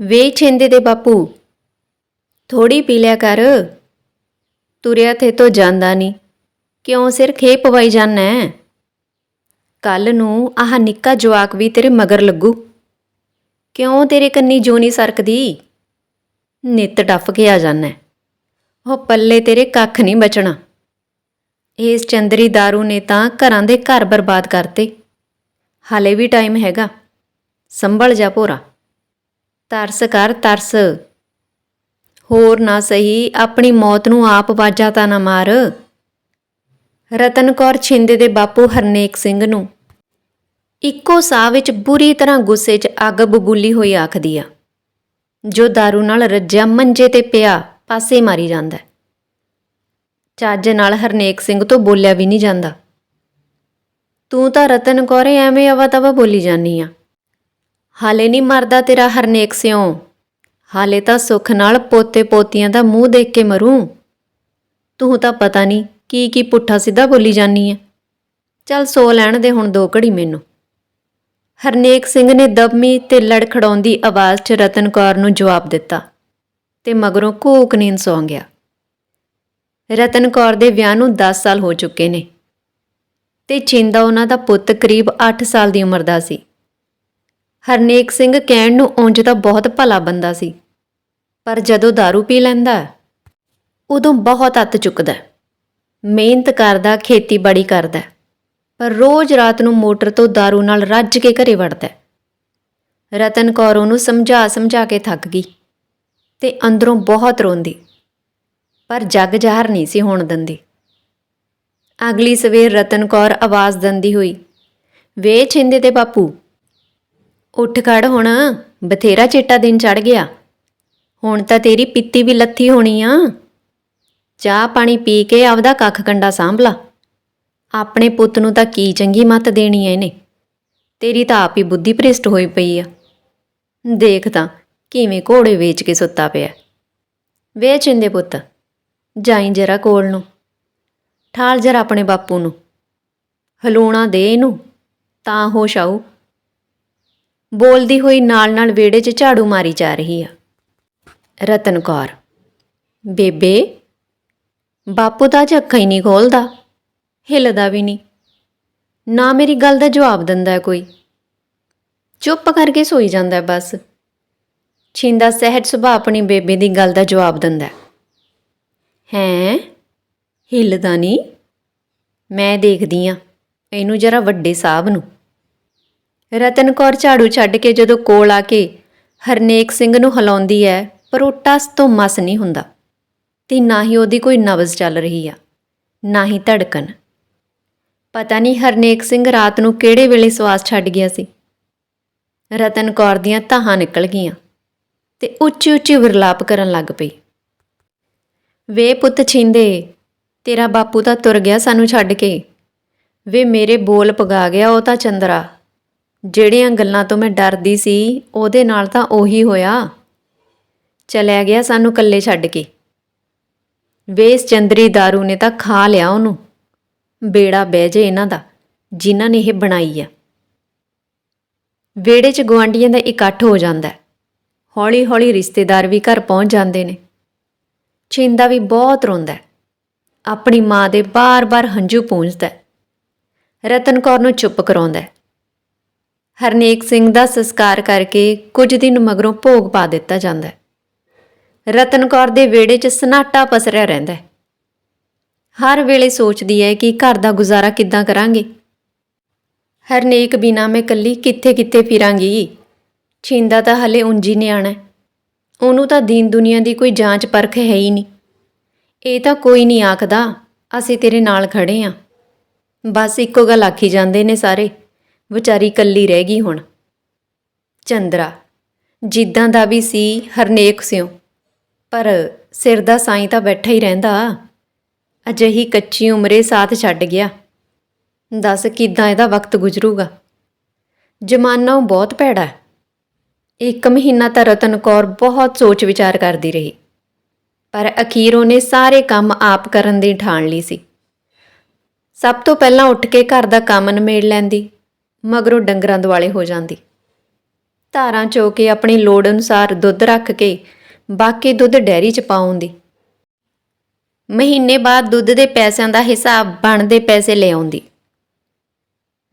ਵੇ ਛਿੰਦੇ ਦੇ ਬਾਪੂ ਥੋੜੀ ਪੀ ਲਿਆ ਕਰ। ਤੁਰਿਆ ਤੇ ਤੋਂ ਜਾਂਦਾ ਨਹੀਂ ਕਿਉਂ ਸਿਰ ਖੇ ਪਵਾਈ ਜਾਨਾ ਕੱਲ ਨੂੰ ਆਹ ਨਿੱਕਾ ਜਵਾਕ ਵੀ ਤੇਰੇ ਮਗਰ ਲੱਗੂ। ਕਿਉਂ ਤੇਰੇ ਕੰਨੀ ਜੋਨੀ ਸਰਕਦੀ? ਨਿੱਤ ਟੱਪ ਕੇ ਆ ਜਾਨਾ ਉਹ ਪੱਲੇ ਤੇਰੇ ਕੱਖ ਨਹੀਂ ਬਚਣਾ। ਇਸ ਚੰਦਰੀ दारू ਨੇ ਤਾਂ ਘਰਾਂ ਦੇ ਘਰ ਬਰਬਾਦ ਕਰਤੇ। ਹਾਲੇ ਵੀ ਟਾਈਮ ਹੈਗਾ। ਸੰਭਲ ਜਾ ਭੋਰਾ। ਤਰਸ ਕਰ ਤਰਸ। ਹੋਰ ਨਾ ਸਹੀ, ਆਪਣੀ ਮੌਤ ਨੂੰ ਆਪ ਵਾਜਾ ਤਾਂ ਨਾ ਮਾਰ। ਰਤਨ ਕੌਰ ਛਿੰਦੇ ਦੇ ਬਾਪੂ ਹਰਨੇਕ ਸਿੰਘ ਨੂੰ। ਇੱਕੋ ਸਾਹ ਵਿੱਚ ਬੁਰੀ ਤਰ੍ਹਾਂ ਗੁੱਸੇ 'ਚ ਅੱਗ ਬਬੂਲੀ ਹੋਈ ਆਖਦੀ ਆ। ਜੋ दारू ਨਾਲ ਰੱਜਿਆ ਮੰਜੇ ਤੇ ਪਿਆ, ਪਾਸੇ ਮਾਰੀ ਜਾਂਦਾ ਚੱਜ ਨਾਲ ਹਰਨੇਕ ਸਿੰਘ ਤੋਂ ਬੋਲਿਆ ਵੀ ਨਹੀਂ ਜਾਂਦਾ। ਤੂੰ ਤਾਂ ਰਤਨ ਕੌਰੇ ਐਵੇਂ ਅਵਾ ਤਵਾ ਬੋਲੀ ਜਾਨੀ ਆ। ਹਾਲੇ ਨਹੀਂ ਮਰਦਾ ਤੇਰਾ ਹਰਨੇਕ ਸਿਉ। ਹਾਲੇ ਤਾਂ ਸੁੱਖ ਨਾਲ ਪੋਤੇ ਪੋਤੀਆਂ ਦਾ ਮੂੰਹ ਦੇਖ ਕੇ ਮਰੂੰ। ਤੂੰ ਤਾਂ ਪਤਾ ਨਹੀਂ ਕੀ ਕੀ ਪੁੱਠਾ ਸਿੱਧਾ ਬੋਲੀ ਜਾਨੀ ਆ। ਚੱਲ ਸੋ ਲੈਣ ਦੇ ਹੁਣ ਦੋ ਘੜੀ ਮੈਨੂੰ। ਹਰਨੇਕ ਸਿੰਘ ਨੇ ਦਬਮੀ ਤੇ ਲੜਖੜਾਉਂਦੀ ਆਵਾਜ਼ 'ਚ ਰਤਨ ਕੌਰ ਨੂੰ ਜਵਾਬ ਦਿੱਤਾ ਤੇ ਮਗਰੋਂ ਘੂਕ ਨੀਂਦ ਸੌਂ ਗਿਆ। ਰਤਨ ਕੌਰ ਦੇ ਵਿਆਹ ਨੂੰ 10 ਸਾਲ ਹੋ ਚੁੱਕੇ ਨੇ ਤੇ ਚਿੰਦਾ ਉਹਨਾਂ ਦਾ ਪੁੱਤ ਕਰੀਬ 8 ਸਾਲ ਦੀ ਉਮਰ ਦਾ ਸੀ। ਹਰਨੇਕ ਸਿੰਘ ਕਹਿਣ ਨੂੰ ਉਂਝ ਤਾਂ ਬਹੁਤ ਭਲਾ ਬੰਦਾ ਸੀ ਪਰ ਜਦੋਂ दारू ਪੀ ਲੈਂਦਾ ਹੈ, ਉਦੋਂ ਬਹੁਤ ਅੱਤ ਚੁੱਕਦਾ ਹੈ। ਮਿਹਨਤ ਕਰਦਾ ਖੇਤੀਬਾੜੀ ਕਰਦਾ ਹੈ, ਪਰ ਰੋਜ਼ ਰਾਤ ਨੂੰ ਮੋਟਰ ਤੋਂ दारू ਨਾਲ ਰੱਜ ਕੇ ਘਰੇ ਵੜਦਾ ਹੈ। ਰਤਨ ਕੌਰ ਉਹਨੂੰ ਸਮਝਾ ਸਮਝਾ ਕੇ ਥੱਕ ਗਈ ਤੇ ਅੰਦਰੋਂ ਬਹੁਤ ਰੋਂਦੀ ਪਰ ਜੱਗ ਜ਼ਾਹਰ ਨਹੀਂ ਸੀ ਹੋਣ ਦਿੰਦੀ ਅਗਲੀ ਸਵੇਰ ਰਤਨ ਕੌਰ ਆਵਾਜ਼ ਦਿੰਦੀ ਹੋਈ ਵੇ ਛਿੰਦੇ ਤੇ ਬਾਪੂ ਉੱਠ ਖੜ ਹੁਣ, ਬਥੇਰਾ ਚਿੱਟਾ ਦਿਨ ਚੜ ਗਿਆ। ਹੁਣ ਤਾਂ ਤੇਰੀ ਪਿੱਤੀ ਵੀ ਲੱਥੀ ਹੋਣੀ ਆ। ਚਾਹ ਪਾਣੀ ਪੀ ਕੇ ਆਪਦਾ ਕੱਖ ਕੰਡਾ ਸਾਂਭ ਲਾ ਆਪਣੇ ਪੁੱਤ ਨੂੰ ਤਾਂ ਕੀ ਚੰਗੀ ਮੱਤ ਦੇਣੀ ਐ ਇਹਨੇ। ਤੇਰੀ ਤਾਂ ਆਪ ਹੀ ਬੁੱਧੀ ਭ੍ਰਿਸ਼ਟ ਹੋਈ ਪਈ ਆ। ਦੇਖ ਤਾਂ, ਕਿਵੇਂ ਘੋੜੇ ਵੇਚ ਕੇ ਸੁੱਤਾ ਪਿਆ। ਵੇ ਚਿੰਦੇ ਪੁੱਤ, ਜਾਈ ਜਰਾ ਕੋਲ ਨੂੰ। ਠਾਲ ਜਰਾ ਆਪਣੇ ਬਾਪੂ ਨੂੰ। ਹਲੂਣਾ ਦੇ ਇਹਨੂੰ, ਤਾਂ ਹੋਸ਼ ਆਊ। ਬੋਲਦੀ ਹੋਈ ਨਾਲ-ਨਾਲ ਵਿਹੜੇ 'ਚ ਝਾੜੂ ਮਾਰੀ ਜਾ ਰਹੀ ਆ। ਰਤਨ ਕੌਰ, ਬੇਬੇ, ਬਾਪੂ ਤਾਂ ਅੱਜ ਅੱਖਾਂ ਹੀ ਨਹੀਂ ਖੋਲਦਾ, ਹਿੱਲਦਾ ਵੀ ਨਹੀਂ। ਨਾ ਮੇਰੀ ਗੱਲ ਦਾ ਜਵਾਬ ਦਿੰਦਾ ਕੋਈ। ਚੁੱਪ ਕਰਕੇ ਸੋਈ ਜਾਂਦਾ ਬਸ। ਛਿੰਦਾ ਸਹਿਜ ਸੁਭਾਅ ਆਪਣੀ ਬੇਬੇ ਦੀ ਗੱਲ ਦਾ ਜਵਾਬ ਦਿੰਦਾ ਹੈ। ਹੈਂ? ਹਿੱਲਦਾ ਨਹੀਂ? ਮੈਂ ਦੇਖਦੀ ਆ ਇਹਨੂੰ ਜਰਾ ਵੱਡੇ ਸਾਹਿਬ ਨੂੰ। ਰਤਨ ਕੌਰ ਝਾੜੂ ਛੱਡ ਕੇ ਜਦੋਂ ਕੋਲ ਆ ਕੇ ਹਰਨੇਕ ਸਿੰਘ ਨੂੰ ਹਿਲਾਉਂਦੀ ਹੈ, ਪਰ ਉਹ ਟਸ ਤੋਂ ਮਸ ਨਹੀਂ ਹੁੰਦਾ। ਤੇ ਨਾ ਹੀ ਉਹਦੀ ਕੋਈ ਨਬਜ਼ ਚੱਲ ਰਹੀ ਆ, ਨਾ ਹੀ ਧੜਕਣ। ਪਤਾ ਨਹੀਂ ਹਰਨੇਕ ਸਿੰਘ ਰਾਤ ਨੂੰ ਕਿਹੜੇ ਵੇਲੇ ਸਵਾਸ ਛੱਡ ਗਿਆ ਸੀ। ਰਤਨ ਕੌਰ ਦੀਆਂ ਤਾਹਾਂ ਨਿਕਲ ਗਈਆਂ ਤੇ ਉੱਚੀ ਉੱਚੀ ਵਿਰਲਾਪ ਕਰਨ ਲੱਗ ਪਈ। ਵੇ ਪੁੱਤ ਛਿੰਦੇ, ਤੇਰਾ ਬਾਪੂ ਤਾਂ ਤੁਰ ਗਿਆ ਸਾਨੂੰ ਛੱਡ ਕੇ। ਵੇ ਮੇਰੇ ਬੋਲ ਪਗਾ ਗਿਆ ਉਹ ਤਾਂ ਚੰਦਰਾ। ਜਿਹੜੀਆਂ ਗੱਲਾਂ ਤੋਂ ਮੈਂ ਡਰਦੀ ਸੀ, ਉਹਦੇ ਨਾਲ ਤਾਂ ਉਹੀ ਹੋਇਆ। ਚਲਿਆ ਗਿਆ ਸਾਨੂੰ ਇਕੱਲੇ ਛੱਡ ਕੇ। ਵੇਸ ਚੰਦਰੀ दारू ਨੇ ਤਾਂ ਖਾ ਲਿਆ ਉਹਨੂੰ। ਬੇੜਾ ਬਹਿ ਜੇ ਇਹਨਾਂ ਦਾ, ਜਿਨ੍ਹਾਂ ਨੇ ਇਹ ਬਣਾਈ ਆ। ਵਿਹੜੇ 'ਚ ਗੁਆਂਢੀਆਂ ਦਾ ਇਕੱਠ ਹੋ ਜਾਂਦਾ ਹੌਲੀ-ਹੌਲੀ ਰਿਸ਼ਤੇਦਾਰ ਵੀ ਘਰ ਪਹੁੰਚ ਜਾਂਦੇ ਨੇ। ਛਿੰਦਾ ਵੀ ਬਹੁਤ ਰੋਂਦਾ ਆਪਣੀ ਮਾਂ ਦੇ ਬਾਰ-ਬਾਰ ਹੰਝੂ ਪੂੰਝਦਾ ਰਤਨ ਕੌਰ ਨੂੰ ਚੁੱਪ ਕਰਾਉਂਦਾ ਹਰਨੇਕ ਸਿੰਘ ਦਾ ਸੰਸਕਾਰ ਕਰਕੇ ਕੁਝ ਦਿਨ ਮਗਰੋਂ ਭੋਗ ਪਾ ਦਿੱਤਾ ਜਾਂਦਾ ਹੈ। ਰਤਨ ਕੌਰ ਦੇ ਵਿਹੜੇ 'ਚ ਸਨਾਟਾ ਪਸਰਿਆ ਰਹਿੰਦਾ ਹੈ। ਹਰ ਵੇਲੇ ਸੋਚਦੀ ਹੈ ਕਿ ਘਰ ਦਾ ਗੁਜ਼ਾਰਾ ਕਿੱਦਾਂ ਕਰਾਂਗੇ। ਹਰਨੇਕ ਬਿਨਾ ਮੈਂ ਕੱਲੀ ਕਿੱਥੇ-ਕਿੱਥੇ ਫਿਰਾਂਗੀ? ਛਿੰਦਾ ਤਾਂ ਹਲੇ ਉਂਝੀ ਨਿਆਣਾ ਉਹਨੂੰ ਤਾਂ ਦੀਨ ਦੁਨੀਆ ਦੀ ਕੋਈ ਜਾਂਚ ਪਰਖ ਹੈ ਹੀ ਨਹੀਂ। ਇਹ ਤਾਂ ਕੋਈ ਨਹੀਂ ਆਖਦਾ, ਅਸੀਂ ਤੇਰੇ ਨਾਲ ਖੜੇ ਆਂ ਬਸ ਇੱਕੋ ਗੱਲ ਆਖੀ ਜਾਂਦੇ ਨੇ ਸਾਰੇ। ਵਿਚਾਰੀ ਕੱਲੀ ਰਹਿ ਗਈ ਹੁਣ। ਚੰਦਰਾ, ਜਿੱਦਾਂ ਦਾ ਵੀ ਸੀ, ਹਰਨੇਕ ਸਿਓ ਪਰ ਸਿਰ ਦਾ ਸਾਈਂ ਤਾਂ ਬੈਠਾ ਹੀ ਰਹਿੰਦਾ। ਅਜਿਹੀ ਕੱਚੀ ਉਮਰੇ ਸਾਥ ਛੱਡ ਗਿਆ। ਦੱਸ ਕਿਦਾਂ ਇਹਦਾ ਵਕਤ ਗੁਜ਼ਰੂਗਾ? ਜਮਾਨਾ ਉਹ ਬਹੁਤ ਭੈੜਾ ਹੈ। ਇੱਕ ਮਹੀਨਾ ਤਾਂ ਰਤਨ ਕੌਰ ਬਹੁਤ ਸੋਚ ਵਿਚਾਰ ਕਰਦੀ ਰਹੀ। ਪਰ ਅਖੀਰ ਉਹਨੇ ਸਾਰੇ ਕੰਮ ਆਪ ਕਰਨ ਦੀ ਠਾਣ ਲਈ ਸੀ। ਸਭ ਤੋਂ ਪਹਿਲਾਂ ਉੱਠ ਕੇ ਘਰ ਦਾ ਕੰਮ ਨਿਮੇੜ ਲੈਂਦੀ। ਮਗਰੋਂ ਡੰਗਰਾਂ ਦੁਆਲੇ ਹੋ ਜਾਂਦੀ। ਧਾਰਾਂ ਚੋ ਕੇ ਆਪਣੀ ਲੋੜ ਅਨੁਸਾਰ ਦੁੱਧ ਰੱਖ ਕੇ ਬਾਕੀ ਦੁੱਧ ਡੈਰੀ 'ਚ ਪਾਉਂਦੀ ਮਹੀਨੇ ਬਾਅਦ ਦੁੱਧ ਦੇ ਪੈਸਿਆਂ ਦਾ ਹਿਸਾਬ ਬਣਦੇ ਪੈਸੇ ਲੈ ਆਉਂਦੀ।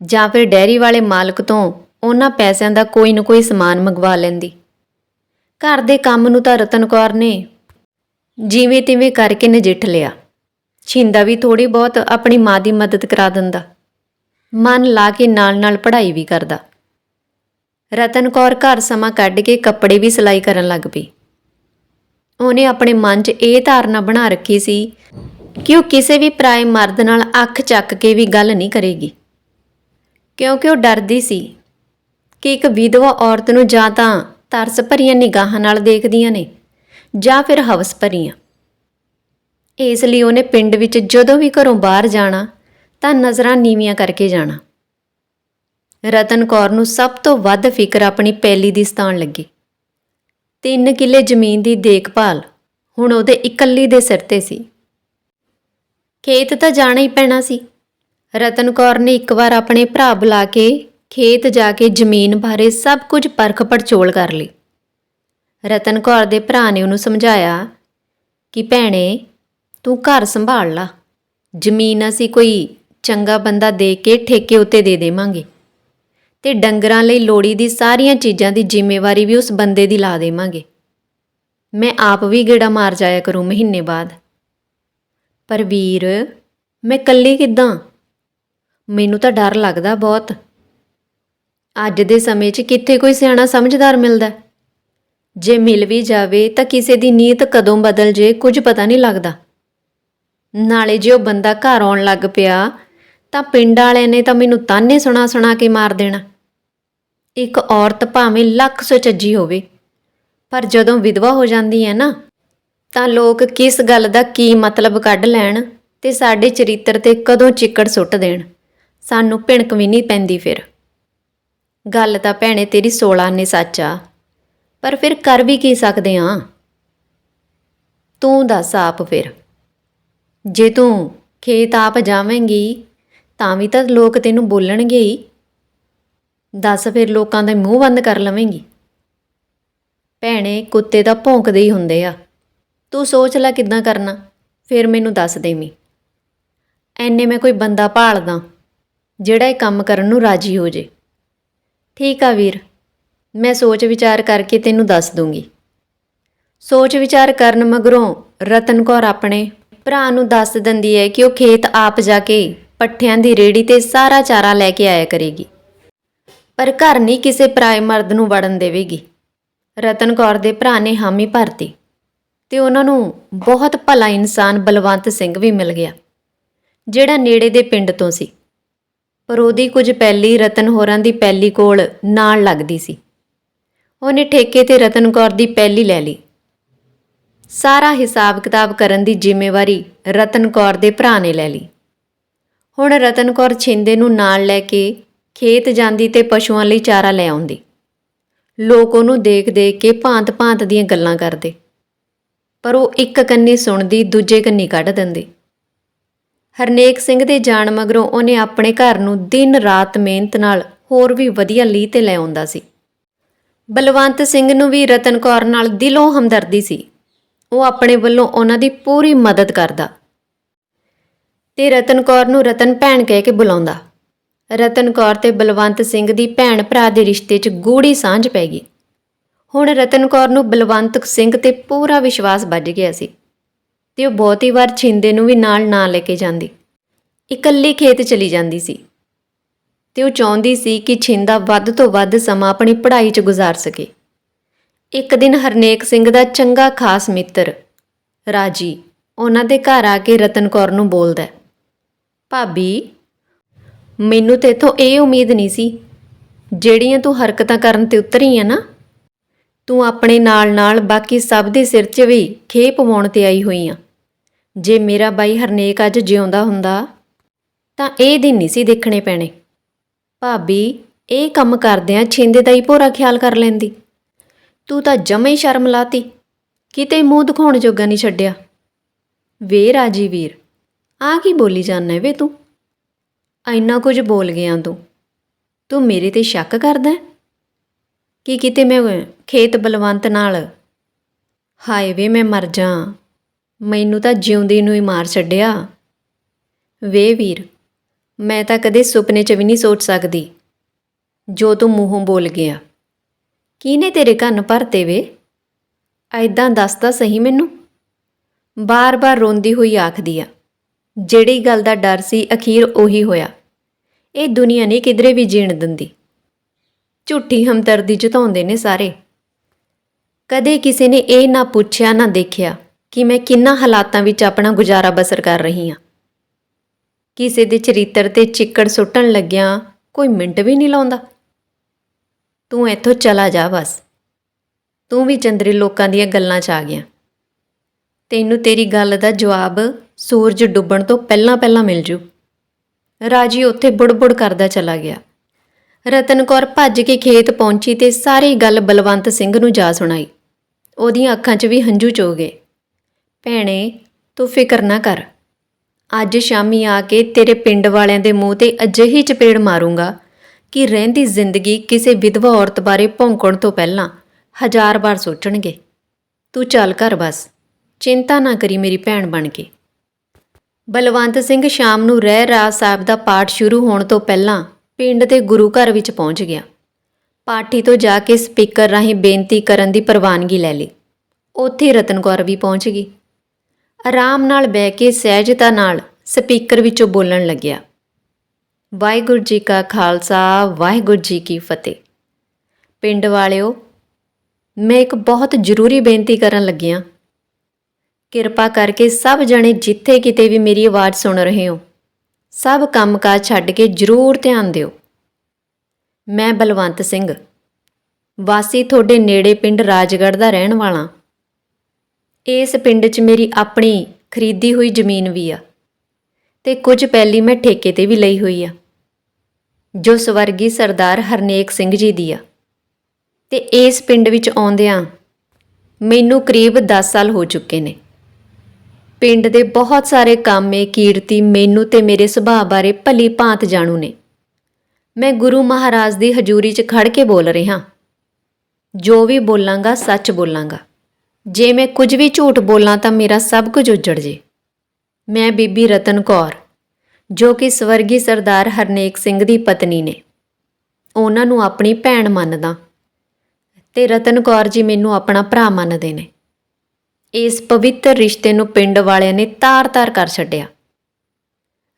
ਜਾਂ ਫਿਰ ਡੈਰੀ ਵਾਲੇ ਮਾਲਕ ਤੋਂ ਉਹਨਾਂ ਪੈਸਿਆਂ ਦਾ ਕੋਈ ਨਾ ਕੋਈ ਸਮਾਨ ਮੰਗਵਾ ਲੈਂਦੀ। ਘਰ ਦੇ ਕੰਮ ਨੂੰ ਤਾਂ ਰਤਨ ਕੌਰ ਨੇ ਜਿਵੇਂ ਤਿਵੇਂ ਕਰਕੇ ਨਜਿੱਠ ਲਿਆ। ਛਿੰਦਾ ਵੀ ਥੋੜੀ ਬਹੁਤ ਆਪਣੀ ਮਾਂ ਦੀ ਮਦਦ ਕਰਾ ਦਿੰਦਾ। ਮਨ ਲਾ ਕੇ ਨਾਲ-ਨਾਲ ਪੜ੍ਹਾਈ ਵੀ ਕਰਦਾ। ਰਤਨ ਕੌਰ ਘਰ ਸਮਾਂ ਕੱਢ ਕੇ ਕੱਪੜੇ ਵੀ ਸਿਲਾਈ ਕਰਨ ਲੱਗ ਪਈ। ਉਹਨੇ ਆਪਣੇ ਮਨ 'ਚ ਇਹ ਧਾਰਨਾ ਬਣਾ ਰੱਖੀ ਸੀ ਕਿ ਉਹ ਕਿਸੇ ਵੀ ਪਰਾਏ ਮਰਦ ਨਾਲ ਅੱਖ ਚੱਕ ਕੇ ਵੀ ਗੱਲ ਨਹੀਂ ਕਰੇਗੀ। ਕਿਉਂਕਿ ਉਹ ਡਰਦੀ ਸੀ ਕਿ ਇੱਕ ਵਿਧਵਾ ਔਰਤ ਨੂੰ ਜਾਂ ਤਾਂ ਤਰਸ ਭਰੀਆਂ ਨਿਗਾਹਾਂ ਨਾਲ ਦੇਖਦੀਆਂ ਨੇ ਜਾਂ ਫਿਰ ਹਵਸ ਭਰੀਆਂ। ਇਸ ਲਈ ਉਹਨੇ ਪਿੰਡ ਵਿੱਚ ਜਦੋਂ ਵੀ ਘਰੋਂ ਬਾਹਰ ਜਾਣਾ ਤਾਂ ਨਜ਼ਰਾਂ ਨੀਵੀਆਂ ਕਰਕੇ ਜਾਣਾ। ਰਤਨ ਕੌਰ ਨੂੰ ਸਭ ਤੋਂ ਵੱਧ ਫਿਕਰ ਆਪਣੀ ਪੈਲੀ ਦੀ ਸਤਾਨ ਲੱਗੀ। ਤਿੰਨ ਕਿੱਲੇ ਜ਼ਮੀਨ ਦੀ ਦੇਖਭਾਲ ਹੁਣ ਉਹਦੇ ਇਕੱਲੀ ਦੇ ਸਿਰ ਤੇ ਸੀ। ਖੇਤ ਤਾਂ ਜਾਣਾ ਹੀ ਪੈਣਾ ਸੀ। ਰਤਨ ਕੌਰ ਨੇ ਇੱਕ ਵਾਰ ਆਪਣੇ ਭਰਾ ਬੁਲਾ ਕੇ ਖੇਤ ਜਾ ਕੇ ਜ਼ਮੀਨ ਬਾਰੇ ਸਭ ਕੁਝ ਪਰਖ ਪੜਚੋਲ ਕਰ ਲਈ। ਰਤਨ ਕੌਰ ਦੇ ਭਰਾ ਨੇ ਉਹਨੂੰ ਸਮਝਾਇਆ ਕਿ ਭੈਣੇ ਤੂੰ ਘਰ ਸੰਭਾਲ ਲਾ। ਜ਼ਮੀਨ ਅਸੀਂ ਕੋਈ ਚੰਗਾ ਬੰਦਾ ਦੇ ਕੇ ਠੇਕੇ ਉੱਤੇ ਦੇ ਦੇਵਾਂਗੇ। ਤੇ ਡੰਗਰਾਂ ਲਈ ਲੋੜੀ ਦੀ ਸਾਰੀਆਂ ਚੀਜ਼ਾਂ ਦੀ ਜ਼ਿੰਮੇਵਾਰੀ ਵੀ ਉਸ ਬੰਦੇ ਦੀ ਲਾ ਦੇਵਾਂਗੇ। ਮੈਂ ਆਪ ਵੀ ਗੇੜਾ ਮਾਰ ਜਾਇਆ ਕਰੂੰ ਮਹੀਨੇ ਬਾਅਦ। ਪਰ ਵੀਰ, ਮੈਂ ਇਕੱਲੀ ਕਿੱਦਾਂ? ਮੈਨੂੰ ਤਾਂ ਡਰ ਲੱਗਦਾ ਬਹੁਤ। ਅੱਜ ਦੇ ਸਮੇਂ 'ਚ ਕਿੱਥੇ ਕੋਈ ਸਿਆਣਾ ਸਮਝਦਾਰ ਮਿਲਦਾ? ਜੇ ਮਿਲ ਵੀ ਜਾਵੇ ਤਾਂ ਕਿਸੇ ਦੀ ਨੀਅਤ ਕਦੋਂ ਬਦਲ ਜੇ ਕੁਝ ਪਤਾ ਨਹੀਂ ਲੱਗਦਾ। ਨਾਲੇ ਜੇ ਉਹ ਬੰਦਾ ਘਰ ਆਉਣ ਲੱਗ ਪਿਆ ਤਾਂ ਪਿੰਡ ਵਾਲਿਆਂ ਨੇ ਤਾਂ ਮੈਨੂੰ ਤਾਨੇ ਸੁਣਾ ਸੁਣਾ ਕੇ ਮਾਰ ਦੇਣਾ। ਇੱਕ ਔਰਤ ਭਾਵੇਂ ਲੱਖ ਸੁਚੱਜੀ ਹੋਵੇ, ਪਰ ਜਦੋਂ ਵਿਧਵਾ ਹੋ ਜਾਂਦੀ ਹੈ ਨਾ, ਤਾਂ ਲੋਕ ਕਿਸ ਗੱਲ ਦਾ ਕੀ ਮਤਲਬ ਕੱਢ ਲੈਣ ਤੇ ਸਾਡੇ ਚਰਿੱਤਰ ਤੇ ਕਦੋਂ ਚਿੱਕੜ ਸੁੱਟ ਦੇਣ। ਸਾਨੂੰ ਭਿਣਕ ਵੀ ਨਹੀਂ ਪੈਂਦੀ ਫਿਰ। ਗੱਲ ਤਾਂ ਭੈਣੇ ਤੇਰੀ 16 ਨੇ ਸੱਚ ਆ, ਪਰ ਫਿਰ ਕਰ ਵੀ ਕੀ ਸਕਦੇ ਆ? ਤੂੰ ਦੱਸ ਆਪ ਫਿਰ। ਜੇ ਤੂੰ ਖੇਤ ਆਪ ਜਾਵੇਂਗੀ ਤਾਂ ਵੀ ਤਾਂ ਲੋਕ ਤੈਨੂੰ ਬੋਲਣਗੇ ਹੀ। ਦੱਸ ਫਿਰ ਲੋਕਾਂ ਦੇ ਮੂੰਹ ਬੰਦ ਕਰ ਲਵੇਂਗੀ। ਭੈਣੇ, ਕੁੱਤੇ ਤਾਂ ਭੌਂਕਦੇ ਹੀ ਹੁੰਦੇ ਆ। ਤੂੰ ਸੋਚ ਲੈ ਕਿੱਦਾਂ ਕਰਨਾ, ਫਿਰ ਮੈਨੂੰ ਦੱਸ ਦੇਵੀਂ। ਐਨੇ ਮੈਂ ਕੋਈ ਬੰਦਾ ਭਾਲਦਾ, ਜਿਹੜਾ ਇਹ ਕੰਮ ਕਰਨ ਨੂੰ ਰਾਜੀ ਹੋ ਜੇ। ਠੀਕ ਆ ਵੀਰ, ਮੈਂ ਸੋਚ ਵਿਚਾਰ ਕਰਕੇ ਤੈਨੂੰ ਦੱਸ ਦੂੰਗੀ। ਸੋਚ ਵਿਚਾਰ ਕਰਨ ਮਗਰੋਂ ਰਤਨ ਕੌਰ ਆਪਣੇ ਭਰਾ ਨੂੰ ਦੱਸ ਦਿੰਦੀ ਹੈ ਕਿ ਉਹ ਖੇਤ ਆਪ ਜਾ ਕੇ ਪੱਠਿਆਂ ਦੀ ਰੇੜੀ ਤੇ ਸਾਰਾ ਚਾਰਾ ਲੈ ਕੇ ਆਇਆ ਕਰੇਗੀ। ਪਰ ਘਰ ਨਹੀਂ ਕਿਸੇ ਪਰਾਏ ਮਰਦ ਨੂੰ ਵੜਨ ਦੇਵੇਗੀ। ਰਤਨ ਕੌਰ ਦੇ ਭਰਾ ਨੇ ਹਾਮੀ ਭਰਤੀ ਤੇ ਉਹਨਾਂ ਨੂੰ ਬਹੁਤ ਭਲਾ ਇਨਸਾਨ ਬਲਵੰਤ ਸਿੰਘ ਵੀ ਮਿਲ ਗਿਆ, ਜਿਹੜਾ ਨੇੜੇ ਦੇ ਪਿੰਡ ਤੋਂ ਸੀ। ਪਰ ਉਹਦੀ ਕੁਝ ਪਹਿਲੀ ਰਤਨ ਹੋਰਾਂ ਦੀ ਪਹਿਲੀ ਕੋਲ ਨਾਲ ਲੱਗਦੀ ਸੀ। ਉਹਨੇ ਠੇਕੇ ਤੇ ਰਤਨ ਕੌਰ ਦੀ ਪਹਿਲੀ ਲੈ ਲਈ। ਸਾਰਾ ਹਿਸਾਬ ਕਿਤਾਬ ਕਰਨ ਦੀ ਜ਼ਿੰਮੇਵਾਰੀ ਰਤਨ ਕੌਰ ਦੇ ਭਰਾ ਨੇ ਲੈ ਲਈ। ਹੁਣ ਰਤਨ ਕੌਰ ਛਿੰਦੇ ਨੂੰ ਨਾਲ ਲੈ ਕੇ ਖੇਤ ਜਾਂਦੀ ਤੇ ਪਸ਼ੂਆਂ ਲਈ ਚਾਰਾ ਲੈ ਆਉਂਦੀ। ਲੋਕ ਉਹਨੂੰ ਦੇਖ-ਦੇਖ ਕੇ ਭਾਂਤ-ਭਾਂਤ ਦੀਆਂ ਗੱਲਾਂ ਕਰਦੇ। ਪਰ ਉਹ ਇੱਕ ਕੰਨੀ ਸੁਣਦੀ, ਦੂਜੇ ਕੰਨੀ ਕੱਢ ਦਿੰਦੀ। ਹਰਨੇਕ ਸਿੰਘ ਦੇ ਜਾਣ ਮਗਰੋਂ ਉਹਨੇ ਆਪਣੇ ਘਰ ਨੂੰ ਦਿਨ ਰਾਤ ਮਿਹਨਤ ਨਾਲ ਹੋਰ ਵੀ ਵਧੀਆ ਲੀਹ ਤੇ ਲੈ ਆਉਂਦਾ ਸੀ। ਬਲਵੰਤ ਸਿੰਘ ਨੂੰ ਵੀ ਰਤਨ ਕੌਰ ਨਾਲ ਦਿਲੋਂ ਹਮਦਰਦੀ ਸੀ। ਉਹ ਆਪਣੇ ਵੱਲੋਂ ਉਹਨਾਂ ਦੀ ਪੂਰੀ ਮਦਦ ਕਰਦਾ। ਤੇ ਰਤਨ ਕੌਰ ਨੂੰ ਰਤਨ ਭੈਣ ਕਹਿ ਕੇ ਬੁਲਾਉਂਦਾ। ਰਤਨ ਕੌਰ ਤੇ ਬਲਵੰਤ ਸਿੰਘ ਦੀ ਭੈਣ ਭਰਾ ਦੇ ਰਿਸ਼ਤੇ 'ਚ ਗੂੜੀ ਸਾਂਝ ਪੈ ਗਈ। ਹੁਣ ਰਤਨ ਕੌਰ ਨੂੰ ਬਲਵੰਤ ਸਿੰਘ ਤੇ ਪੂਰਾ ਵਿਸ਼ਵਾਸ ਵੱਜ ਗਿਆ ਸੀ ਤੇ ਉਹ ਬਹੁਤੀ ਵਾਰ ਛਿੰਦੇ ਨੂੰ ਵੀ ਨਾਲ ਨਾ ਲੈ ਕੇ ਜਾਂਦੀ। ਇਕੱਲੀ ਖੇਤ ਚਲੀ ਜਾਂਦੀ ਸੀ ਤੇ ਉਹ ਚਾਹੁੰਦੀ ਸੀ ਕਿ ਛਿੰਦਾ ਵੱਧ ਤੋਂ ਵੱਧ ਸਮਾਂ ਆਪਣੀ ਪੜ੍ਹਾਈ 'ਚ ਗੁਜ਼ਾਰ ਸਕੇ। ਇੱਕ ਦਿਨ ਹਰਨੇਕ ਸਿੰਘ ਦਾ ਚੰਗਾ ਖਾਸ ਮਿੱਤਰ ਰਾਜੀ ਉਹਨਾਂ ਦੇ ਘਰ ਆ ਕੇ ਰਤਨ ਕੌਰ ਨੂੰ ਬੋਲਦਾ ਭਾਬੀ, ਮੈਨੂੰ ਤੇ ਇਥੋਂ ਇਹ ਉਮੀਦ ਨਹੀਂ ਸੀ, ਜਿਹੜੀਆਂ ਤੂੰ ਹਰਕਤਾਂ ਕਰਨ ਤੇ ਉਤਰੀ ਆ ਨਾ। ਤੂੰ ਆਪਣੇ ਨਾਲ-ਨਾਲ ਬਾਕੀ ਸਭ ਦੇ ਸਿਰ 'ਚ ਵੀ ਖੇ ਪਵਾਉਣ ਤੇ ਆਈ ਹੋਈ ਆ। ਜੇ ਮੇਰਾ ਬਾਈ ਹਰਨੇਕ ਅੱਜ ਜਿਉਂਦਾ ਹੁੰਦਾ, ਤਾਂ ਇਹ ਦਿਨ ਨਹੀਂ ਸੀ ਦੇਖਣੇ ਪੈਣੇ। ਭਾਬੀ, ਇਹ ਕੰਮ ਕਰਦਿਆਂ ਛਿੰਦੇ ਦਾ ਹੀ ਭੋਰਾ ਖਿਆਲ ਕਰ ਲੈਂਦੀ। ਤੂੰ ਤਾਂ ਜਮੇ ਹੀ ਸ਼ਰਮ ਲਾਤੀ, ਕਿਤੇ ਮੂੰਹ ਦਿਖਾਉਣ ਜੋਗਾ ਨਹੀਂ ਛੱਡਿਆ। ਵੇ ਰਾਜੀ ਵੀਰ ਆ ਕੀ ਬੋਲੀ ਜਾਂਦਾ ਵੇ ਤੂੰ? ਇੰਨਾ ਕੁਝ ਬੋਲ ਗਿਆ ਤੂੰ। ਤੂੰ ਮੇਰੇ ਤੇ ਸ਼ੱਕ ਕਰਦਾ? ਕੀ ਕਿਤੇ ਮੈਂ ਖੇਤ ਬਲਵੰਤ ਨਾਲ? ਹਾਏ ਵੇ ਮੈਂ ਮਰ ਜਾਂ ਮੈਨੂੰ ਤਾਂ ਜਿਉਂਦੇ ਨੂੰ ਹੀ ਮਾਰ ਛੱਡਿਆ। ਵੇ ਵੀਰ, ਮੈਂ ਤਾਂ ਕਦੇ ਸੁਪਨੇ 'ਚ ਵੀ ਨਹੀਂ ਸੋਚ ਸਕਦੀ। ਜੋ ਤੂੰ ਮੂੰਹੋਂ ਬੋਲ ਗਿਆ। ਕਿਹਨੇ ਤੇਰੇ ਕੰਨ ਭਰਤੇ ਵੇ? ਐਦਾਂ ਦੱਸਦਾ ਸਹੀ ਮੈਨੂੰ? ਬਾਰ-ਬਾਰ ਰੋਂਦੀ ਹੋਈ ਆਖਦੀ ਆ। ਜਿਹੜੀ ਗੱਲ ਦਾ ਡਰ ਸੀ, ਅਖੀਰ ਉਹੀ ਹੋਇਆ। ਇਹ ਦੁਨੀਆ ਨਹੀਂ ਕਿਧਰੇ ਵੀ ਜੀਣ ਦਿੰਦੀ। ਝੂਠੀ ਹਮਦਰਦੀ ਜਤਾਉਂਦੇ ਨੇ ਸਾਰੇ। ਕਦੇ ਕਿਸੇ ਨੇ ਇਹ ਨਾ ਪੁੱਛਿਆ, ਨਾ ਦੇਖਿਆ ਕਿ ਮੈਂ ਕਿੰਨਾ ਹਾਲਾਤਾਂ ਵਿੱਚ ਆਪਣਾ ਗੁਜ਼ਾਰਾ ਬਸਰ ਕਰ ਰਹੀ ਹਾਂ। ਕਿਸੇ ਦੇ ਚਰਿੱਤਰ ਤੇ ਚਿੱਕੜ ਸੁੱਟਣ ਲੱਗਿਆਂ ਕੋਈ ਮਿੰਟ ਵੀ ਨਹੀਂ ਲਾਉਂਦਾ। ਤੂੰ ਇੱਥੋਂ ਚਲਾ ਜਾ ਬਸ। ਤੂੰ ਵੀ ਚੰਦਰੇ ਲੋਕਾਂ ਦੀਆਂ ਗੱਲਾਂ 'ਚ ਆ ਗਿਆ। ਤੈਨੂੰ ਤੇਰੀ ਗੱਲ ਦਾ ਜਵਾਬ ਸੂਰਜ ਡੁੱਬਣ ਤੋਂ ਪਹਿਲਾਂ ਪਹਿਲਾਂ ਮਿਲ ਜੂ। ਰਾਜੀ ਉੱਥੇ ਬੁੜਬੁੜ ਕਰਦਾ ਚਲਾ ਗਿਆ। ਰਤਨ ਕੌਰ ਭੱਜ ਕੇ ਖੇਤ ਪਹੁੰਚੀ ਤੇ ਸਾਰੀ ਗੱਲ ਬਲਵੰਤ ਸਿੰਘ ਨੂੰ ਜਾ ਸੁਣਾਈ। ਉਹਦੀਆਂ ਅੱਖਾਂ 'ਚ ਵੀ ਹੰਝੂ ਚੋ ਗਏ। ਭੈਣੇ, ਤੂੰ ਫਿਕਰ ਨਾ ਕਰ। ਅੱਜ ਸ਼ਾਮੀ ਆ ਕੇ ਤੇਰੇ ਪਿੰਡ ਵਾਲਿਆਂ ਦੇ ਮੂੰਹ ਤੇ ਅਜਿਹੀ ਚਪੇੜ ਮਾਰੂੰਗਾ ਕਿ ਰਹਿੰਦੀ ਜ਼ਿੰਦਗੀ ਕਿਸੇ ਵਿਧਵਾ ਔਰਤ ਬਾਰੇ ਭੌਂਕਣ ਤੋਂ ਪਹਿਲਾਂ ਹਜ਼ਾਰ ਵਾਰ ਸੋਚਣਗੇ। ਤੂੰ ਚੱਲ ਕਰ ਬਸ। ਚਿੰਤਾ ਨਾ ਕਰੀ ਮੇਰੀ ਭੈਣ ਬਣ ਕੇ। ਬਲਵੰਤ ਸਿੰਘ ਸ਼ਾਮ ਨੂੰ ਰਹਿ ਰਾਜ ਸਾਹਿਬ ਦਾ ਪਾਠ ਸ਼ੁਰੂ ਹੋਣ ਤੋਂ ਪਹਿਲਾਂ ਪਿੰਡ ਦੇ ਗੁਰੂ ਘਰ ਵਿੱਚ ਪਹੁੰਚ ਗਿਆ। ਪਾਠੀ ਤੋਂ ਜਾ ਕੇ ਸਪੀਕਰ ਰਾਹੀਂ ਬੇਨਤੀ ਕਰਨ ਦੀ ਪ੍ਰਵਾਨਗੀ ਲੈ ਲਈ। ਉੱਥੇ ਰਤਨ ਕੌਰ ਵੀ ਪਹੁੰਚ ਗਈ। ਆਰਾਮ ਨਾਲ ਬਹਿ ਕੇ ਸਹਿਜਤਾ ਨਾਲ ਸਪੀਕਰ ਵਿੱਚੋਂ ਬੋਲਣ ਲੱਗਿਆ। ਵਾਹਿਗੁਰੂ ਜੀ ਕਾ ਖਾਲਸਾ, ਵਾਹਿਗੁਰੂ ਜੀ ਕੀ ਫਤਿਹ। ਪਿੰਡ ਵਾਲਿਓ, ਮੈਂ ਇੱਕ ਬਹੁਤ ਜ਼ਰੂਰੀ ਬੇਨਤੀ ਕਰਨ ਲੱਗਿਆ ਕਿਰਪਾ ਕਰਕੇ ਸਭ ਜਣੇ ਜਿੱਥੇ ਕਿਤੇ ਵੀ ਮੇਰੀ ਆਵਾਜ਼ ਸੁਣ ਰਹੇ ਹੋ, ਸਭ ਕੰਮਕਾਜ ਛੱਡ ਕੇ ਜ਼ਰੂਰ ਧਿਆਨ ਦਿਓ। ਮੈਂ ਬਲਵੰਤ ਸਿੰਘ, ਵਾਸੀ ਤੁਹਾਡੇ ਨੇੜੇ ਪਿੰਡ ਰਾਜਗੜ੍ਹ ਦਾ ਰਹਿਣ ਵਾਲਾ। ਇਸ ਪਿੰਡ 'ਚ ਮੇਰੀ ਆਪਣੀ ਖਰੀਦੀ ਹੋਈ ਜ਼ਮੀਨ ਵੀ ਆ ਤੇ ਕੁਝ ਪਹਿਲੀ ਮੈਂ ਠੇਕੇ ਤੇ ਵੀ ਲਈ ਹੋਈ ਆ, ਜੋ ਸਵਰਗੀ ਸਰਦਾਰ ਹਰਨੇਕ ਸਿੰਘ ਜੀ ਦੀ ਆ। ਤੇ ਇਸ ਪਿੰਡ ਵਿੱਚ ਆਉਂਦਿਆਂ ਮੈਨੂੰ ਕਰੀਬ 10 ਸਾਲ ਹੋ ਚੁੱਕੇ ਨੇ। ਪਿੰਡ ਦੇ ਬਹੁਤ ਸਾਰੇ ਕਾਮੇ ਕੀਰਤੀ ਮੈਨੂੰ ਤੇ ਮੇਰੇ ਸੁਭਾਅ ਬਾਰੇ ਭਲੀ ਭਾਂਤ ਜਾਣੂ ਨੇ। ਮੈਂ ਗੁਰੂ ਮਹਾਰਾਜ ਦੀ ਹਜ਼ੂਰੀ 'ਚ ਖੜ ਕੇ ਬੋਲ ਰਿਹਾ ਜੋ ਵੀ ਬੋਲਾਂਗਾ, ਸੱਚ ਬੋਲਾਂਗਾ। ਜੇ ਮੈਂ ਕੁਝ ਵੀ ਝੂਠ ਬੋਲਾਂ ਤਾਂ ਮੇਰਾ ਸਭ ਕੁਝ ਉੱਜੜ ਜੇ। ਮੈਂ ਬੀਬੀ ਰਤਨ ਕੌਰ, ਜੋ ਕਿ ਸਵਰਗੀ ਸਰਦਾਰ ਹਰਨੇਕ ਸਿੰਘ ਦੀ ਪਤਨੀ ਨੇ। ਉਹਨਾਂ ਨੂੰ ਆਪਣੀ ਭੈਣ ਮੰਨਦਾ। ਤੇ ਰਤਨ ਕੌਰ ਜੀ ਮੈਨੂੰ ਆਪਣਾ ਭਰਾ ਮੰਨਦੇ ਨੇ। ਇਸ ਪਵਿੱਤਰ ਰਿਸ਼ਤੇ ਨੂੰ ਪਿੰਡ ਵਾਲਿਆਂ ਨੇ ਤਾਰ-ਤਾਰ ਕਰ ਛੱਡਿਆ।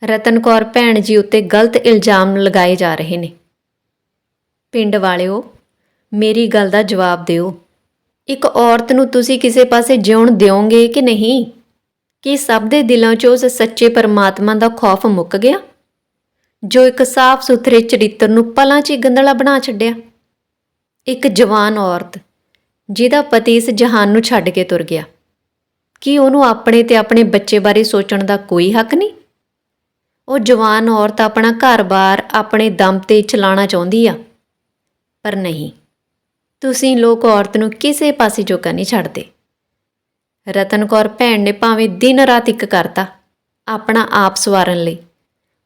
ਰਤਨ ਕੌਰ ਭੈਣ ਜੀ ਉੱਤੇ ਗਲਤ ਇਲਜ਼ਾਮ ਲਗਾਏ ਜਾ ਰਹੇ ਨੇ। ਪਿੰਡ ਵਾਲਿਓ, ਮੇਰੀ ਗੱਲ ਦਾ ਜਵਾਬ ਦਿਓ। ਇੱਕ ਔਰਤ ਨੂੰ ਤੁਸੀਂ ਕਿਸੇ ਪਾਸੇ ਜਿਉਣ ਦਿਓਗੇ ਕਿ ਨਹੀਂ? ਕਿ ਸਭ ਦੇ ਦਿਲਾਂ 'ਚ ਉਸ ਸੱਚੇ ਪਰਮਾਤਮਾ ਦਾ ਖੌਫ ਮੁੱਕ ਗਿਆ? ਜੋ ਇੱਕ ਸਾਫ਼ ਸੁਥਰੇ ਚਰਿੱਤਰ ਨੂੰ ਪਲਾਂ 'ਚ ਹੀ ਗੰਦਲਾ ਬਣਾ ਛੱਡਿਆ। ਇੱਕ ਜਵਾਨ ਔਰਤ, ਜਿਹਦਾ ਪਤੀ ਇਸ ਜਹਾਨ ਨੂੰ ਛੱਡ ਕੇ ਤੁਰ ਗਿਆ। ਕੀ ਉਹਨੂੰ ਆਪਣੇ ਤੇ ਆਪਣੇ ਬੱਚੇ ਬਾਰੇ ਸੋਚਣ ਦਾ ਕੋਈ ਹੱਕ ਨਹੀਂ? ਉਹ ਜਵਾਨ ਔਰਤ ਆਪਣਾ ਘਰ-ਬਾਰ ਆਪਣੇ ਦਮ ਤੇ ਚਲਾਉਣਾ ਚਾਹੁੰਦੀ ਆ। ਪਰ ਨਹੀਂ, ਤੁਸੀਂ ਲੋਕ ਔਰਤ ਨੂੰ ਕਿਸੇ ਪਾਸੇ ਜੋਗਾ ਨਹੀਂ ਛੱਡਦੇ। ਰਤਨ ਕੌਰ ਭੈਣ ਨੇ ਭਾਵੇਂ ਦਿਨ ਰਾਤ ਇੱਕ ਕਰਤਾ, ਆਪਣਾ ਆਪ ਸਵਾਰਨ ਲਈ,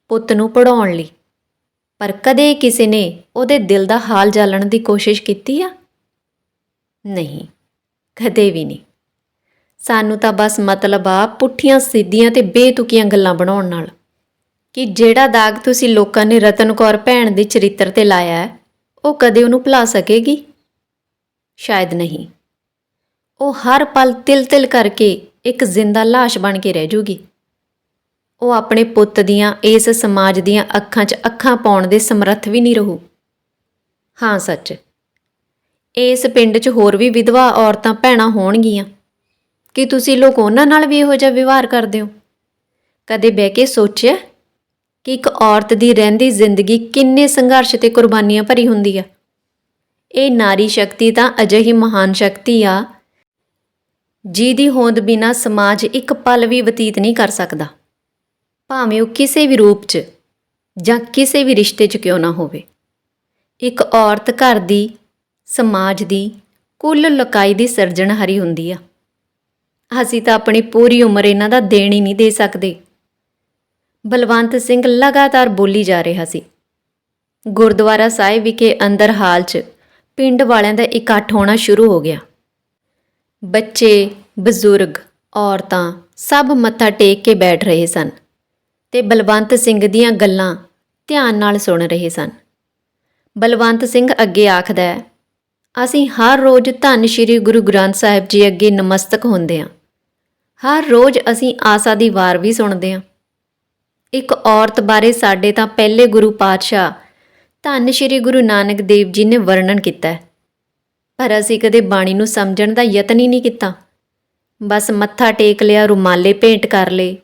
ਪੁੱਤ ਨੂੰ ਪੜਾਉਣ ਲਈ। ਪਰ ਕਦੇ ਕਿਸੇ ਨੇ ਉਹਦੇ ਦਿਲ ਦਾ ਹਾਲ ਜਾਣਨ ਦੀ ਕੋਸ਼ਿਸ਼ ਕੀਤੀ ਆ? ਨਹੀਂ, ਕਦੇ ਵੀ ਨਹੀਂ। ਸਾਨੂੰ ਤਾਂ ਬਸ ਮਤਲਬ ਆ ਪੁੱਠੀਆਂ ਸਿੱਧੀਆਂ ਤੇ ਬੇਤੁਕੀਆਂ ਗੱਲਾਂ ਬਣਾਉਣ ਨਾਲ। ਕਿ ਜਿਹੜਾ ਦਾਗ ਤੁਸੀਂ ਲੋਕਾਂ ਨੇ ਰਤਨ ਕੌਰ ਭੈਣ ਦੇ ਚਰਿੱਤਰ ਤੇ ਲਾਇਆ ਹੈ, ਉਹ ਕਦੇ ਉਹਨੂੰ ਭੁਲਾ ਸਕੇਗੀ? ਸ਼ਾਇਦ ਨਹੀਂ। ਉਹ ਹਰ ਪਲ ਤਿਲ-ਤਿਲ ਕਰਕੇ ਇੱਕ ਜ਼ਿੰਦਾ ਲਾਸ਼ ਬਣ ਕੇ ਰਹਿ ਜੂਗੀ। ਉਹ ਆਪਣੇ ਪੁੱਤ ਦੀਆਂ, ਇਸ ਸਮਾਜ ਦੀਆਂ ਅੱਖਾਂ 'ਚ ਅੱਖਾਂ ਪਾਉਣ ਦੇ ਸਮਰੱਥ ਵੀ ਨਹੀਂ ਰਹੂ। ਹਾਂ, ਸੱਚ। ਇਸ ਪਿੰਡ 'ਚ ਹੋਰ ਵੀ ਵਿਧਵਾ ਔਰਤਾਂ ਭੈਣਾਂ ਹੋਣਗੀਆਂ। ਕਿ ਤੁਸੀਂ ਲੋਕ ਉਹਨਾਂ ਨਾਲ ਵੀ ਇਹੋ ਜਿਹਾ ਵਿਵਹਾਰ ਕਰਦੇ ਹੋ? ਕਦੇ ਬਹਿ ਕੇ ਸੋਚਿਆ ਕਿ ਇੱਕ ਔਰਤ ਦੀ ਰਹਿੰਦੀ ਜ਼ਿੰਦਗੀ ਕਿੰਨੇ ਸੰਘਰਸ਼ ਤੇ ਕੁਰਬਾਨੀਆਂ ਭਰੀ ਹੁੰਦੀ ਆ? ਇਹ ਨਾਰੀ ਸ਼ਕਤੀ ਤਾਂ ਅਜਿਹੀ ਮਹਾਨ ਸ਼ਕਤੀ ਆ, ਜਿਹਦੀ ਹੋਂਦ ਬਿਨਾ ਸਮਾਜ ਇੱਕ ਪਲ ਵੀ ਬਤੀਤ ਨਹੀਂ ਕਰ ਸਕਦਾ। ਭਾਵੇਂ ਉਹ ਕਿਸੇ ਵੀ ਰੂਪ 'ਚ ਜਾਂ ਕਿਸੇ ਵੀ ਰਿਸ਼ਤੇ 'ਚ ਕਿਉਂ ਨਾ ਹੋਵੇ। ਇੱਕ ਔਰਤ ਘਰ ਦੀ, ਸਮਾਜ ਦੀ, ਕੁੱਲ ਲਕਾਈ ਦੀ ਸਿਰਜਣਹਾਰੀ ਹੁੰਦੀ ਆ। ਅਸੀਂ ਤਾਂ ਆਪਣੀ ਪੂਰੀ ਉਮਰ ਇਹਨਾਂ ਦਾ ਦੇਣ ਹੀ ਨਹੀਂ ਦੇ ਸਕਦੇ। ਬਲਵੰਤ ਸਿੰਘ ਲਗਾਤਾਰ ਬੋਲੀ ਜਾ ਰਿਹਾ ਸੀ। ਗੁਰਦੁਆਰਾ ਸਾਹਿਬ ਵਿਖੇ ਅੰਦਰ ਹਾਲ 'ਚ ਪਿੰਡ ਵਾਲਿਆਂ ਦਾ ਇਕੱਠ ਹੋਣਾ ਸ਼ੁਰੂ ਹੋ ਗਿਆ। ਬੱਚੇ, ਬਜ਼ੁਰਗ, ਔਰਤਾਂ ਸਭ ਮੱਥਾ ਟੇਕ ਕੇ ਬੈਠ ਰਹੇ ਸਨ ਤੇ ਬਲਵੰਤ ਸਿੰਘ ਦੀਆਂ ਗੱਲਾਂ ਧਿਆਨ ਨਾਲ ਸੁਣ ਰਹੇ ਸਨ। ਬਲਵੰਤ ਸਿੰਘ ਅੱਗੇ ਆਖਦਾ ਹੈ, ਅਸੀਂ ਹਰ ਰੋਜ਼ ਧੰਨ ਸ਼੍ਰੀ ਗੁਰੂ ਗ੍ਰੰਥ ਸਾਹਿਬ ਜੀ ਅੱਗੇ ਨਮਸਤਕ ਹੁੰਦੇ ਹਾਂ। ਹਰ ਰੋਜ਼ ਅਸੀਂ ਆਸਾ ਦੀ ਵਾਰ ਵੀ ਸੁਣਦੇ ਹਾਂ। ਇੱਕ ਔਰਤ ਬਾਰੇ ਸਾਡੇ ਤਾਂ ਪਹਿਲੇ ਗੁਰੂ ਪਾਤਸ਼ਾਹ, ਧੰਨ ਸ਼੍ਰੀ ਗੁਰੂ ਨਾਨਕ ਦੇਵ ਜੀ ਨੇ ਵਰਣਨ ਕੀਤਾ ਹੈ। ਪਰ ਅਸੀਂ ਕਦੇ ਬਾਣੀ ਨੂੰ ਸਮਝਣ ਦਾ ਯਤਨ ਹੀ ਨਹੀਂ ਕੀਤਾ। ਬਸ ਮੱਥਾ ਟੇਕ ਲਿਆ, ਰੁਮਾਲੇ ਭੇਂਟ ਕਰ ਲਏ,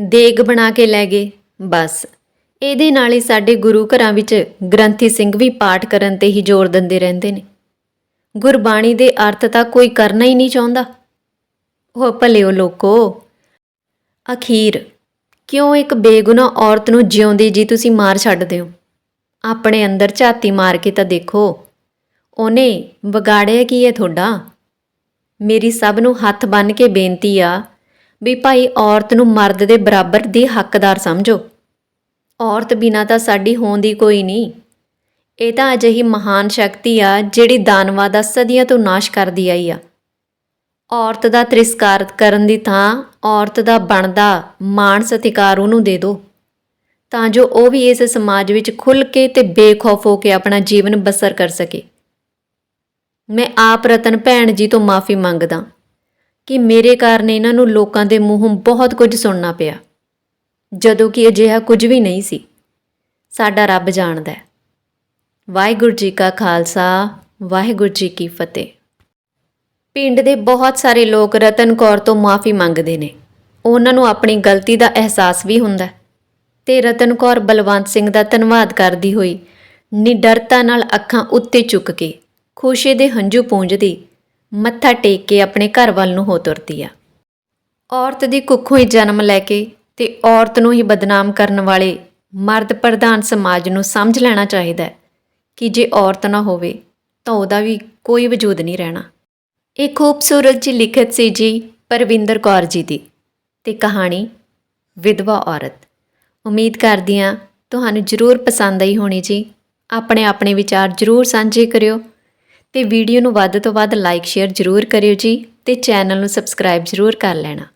ਦੇਗ ਬਣਾ ਕੇ ਲੈ ਗਏ, ਬਸ। ਇਹਦੇ ਨਾਲ ਹੀ ਸਾਡੇ ਗੁਰੂ ਘਰਾਂ ਵਿੱਚ ਗ੍ਰੰਥੀ ਸਿੰਘ ਵੀ ਪਾਠ ਕਰਨ ਤੇ ਹੀ ਜ਼ੋਰ ਦਿੰਦੇ ਰਹਿੰਦੇ ਨੇ। ਗੁਰਬਾਣੀ ਦੇ ਅਰਥ ਤਾਂ ਕੋਈ ਕਰਨਾ ਹੀ ਨਹੀਂ ਚਾਹੁੰਦਾ। ਉਹ ਭਲਿਓ ਲੋਕੋ। ਅਖੀਰ, ਕਿਉਂ ਇੱਕ ਬੇਗੁਨਾਹ ਔਰਤ ਨੂੰ ਜਿਉਂਦੀ ਜੀ ਤੁਸੀਂ ਮਾਰ ਛੱਡਦੇ ਹੋ? ਆਪਣੇ ਅੰਦਰ ਝਾਤੀ ਮਾਰ ਕੇ ਤਾਂ ਦੇਖੋ। ਉਹਨੇ, ਵਿਗਾੜਿਆ ਕੀ ਹੈ ਤੁਹਾਡਾ? ਮੇਰੀ ਸਭ ਨੂੰ ਹੱਥ ਬੰਨ ਕੇ ਬੇਨਤੀ ਆ ਵੀ ਭਾਈ ਔਰਤ ਨੂੰ ਮਰਦ ਦੇ ਬਰਾਬਰ ਦੀ ਹੱਕਦਾਰ ਸਮਝੋ। ਔਰਤ ਬਿਨਾਂ ਤਾਂ ਸਾਡੀ ਹੋਣ ਦੀ ਕੋਈ ਨਹੀਂ। ਇਹ ਤਾਂ ਅਜਿਹੀ ਮਹਾਨ ਸ਼ਕਤੀ ਆ ਜਿਹੜੀ ਦਾਨਵਾ ਦਾ ਸਦੀਆਂ ਤੋਂ ਨਾਸ਼ ਕਰਦੀ ਆਈ ਆ। ਔਰਤ ਦਾ ਤਿਰਸਕਾਰ ਕਰਨ ਦੀ ਥਾਂ ਔਰਤ ਦਾ ਬਣਦਾ ਮਾਣ ਸਤਿਕਾਰ ਉਹਨੂੰ ਦੇ ਦਿਓ ਤਾਂ ਜੋ ਉਹ ਵੀ ਇਸ ਸਮਾਜ ਵਿੱਚ ਖੁੱਲ੍ਹ ਕੇ ਤੇ ਬੇਖੌਫ ਹੋ ਕੇ ਆਪਣਾ ਜੀਵਨ ਬਸਰ ਕਰ ਸਕੇ। ਮੈਂ ਆਪ ਰਤਨ ਭੈਣ ਜੀ ਤੋਂ ਮਾਫੀ ਮੰਗਦਾ ਕਿ ਮੇਰੇ ਕਾਰਨ ਇਹਨਾਂ ਨੂੰ ਲੋਕਾਂ ਦੇ ਮੂੰਹੋਂ ਬਹੁਤ ਕੁਝ ਸੁਣਨਾ ਪਿਆ। ਜਦੋਂ ਕਿ ਅਜਿਹਾ ਕੁਝ ਵੀ ਨਹੀਂ ਸੀ। ਸਾਡਾ ਰੱਬ ਜਾਣਦਾ ਹੈ। ਵਾਹਿਗੁਰੂ ਜੀ ਕਾ ਖਾਲਸਾ, ਵਾਹਿਗੁਰੂ ਜੀ ਕੀ ਫਤਿਹ। ਪਿੰਡ ਦੇ ਬਹੁਤ ਸਾਰੇ ਲੋਕ ਰਤਨ ਕੌਰ ਤੋਂ ਮਾਫੀ ਮੰਗਦੇ ਨੇ। ਉਹਨਾਂ ਨੂੰ ਆਪਣੀ ਗਲਤੀ ਦਾ ਅਹਿਸਾਸ ਵੀ ਹੁੰਦਾ ਹੈ। ਤੇ ਰਤਨ ਕੌਰ ਬਲਵੰਤ ਸਿੰਘ ਦਾ ਧੰਨਵਾਦ ਕਰਦੀ ਹੋਈ ਨਿਡਰਤਾ ਨਾਲ ਅੱਖਾਂ ਉੱਤੇ ਚੁੱਕ ਕੇ ਖੁਸ਼ੀ ਦੇ ਹੰਝੂ ਪੂੰਝਦੀ ਮੱਥਾ ਟੇਕ ਕੇ ਆਪਣੇ ਘਰ ਵੱਲ ਨੂੰ ਹੋ ਤੁਰਦੀ ਆ। ਔਰਤ ਦੀ ਕੁੱਖੋਂ ਹੀ ਜਨਮ ਲੈ ਕੇ ਤੇ ਔਰਤ ਨੂੰ ਹੀ ਬਦਨਾਮ ਕਰਨ ਵਾਲੇ ਮਰਦ ਪ੍ਰਧਾਨ ਸਮਾਜ ਨੂੰ ਸਮਝ ਲੈਣਾ ਚਾਹੀਦਾ ਹੈ ਕਿ ਜੇ ਔਰਤ ਨਾ ਹੋਵੇ ਤਾਂ ਉਹਦਾ ਵੀ ਕੋਈ ਵਜੂਦ ਨਹੀਂ ਰਹਿਣਾ। ਇਹ ਖੂਬਸੂਰਤ ਜੀ ਲਿਖਤ ਸੀ ਜੀ ਪਰਵਿੰਦਰ ਕੌਰ ਜੀ ਦੀ ਤੇ ਕਹਾਣੀ ਵਿਧਵਾ ਔਰਤ। ਉਮੀਦ ਕਰਦੀ ਹਾਂ ਤੁਹਾਨੂੰ ਜ਼ਰੂਰ ਪਸੰਦ ਆਈ ਹੋਣੀ ਜੀ। ਆਪਣੇ ਆਪਣੇ ਵਿਚਾਰ ਜ਼ਰੂਰ ਸਾਂਝੇ ਕਰਿਓ ਤੇ ਵੀਡੀਓ ਨੂੰ ਵੱਧ ਤੋਂ ਵੱਧ ਲਾਈਕ ਸ਼ੇਅਰ ਜ਼ਰੂਰ ਕਰਿਓ ਜੀ ਤੇ ਚੈਨਲ ਨੂੰ ਸਬਸਕ੍ਰਾਈਬ ਜ਼ਰੂਰ ਕਰ ਲੈਣਾ।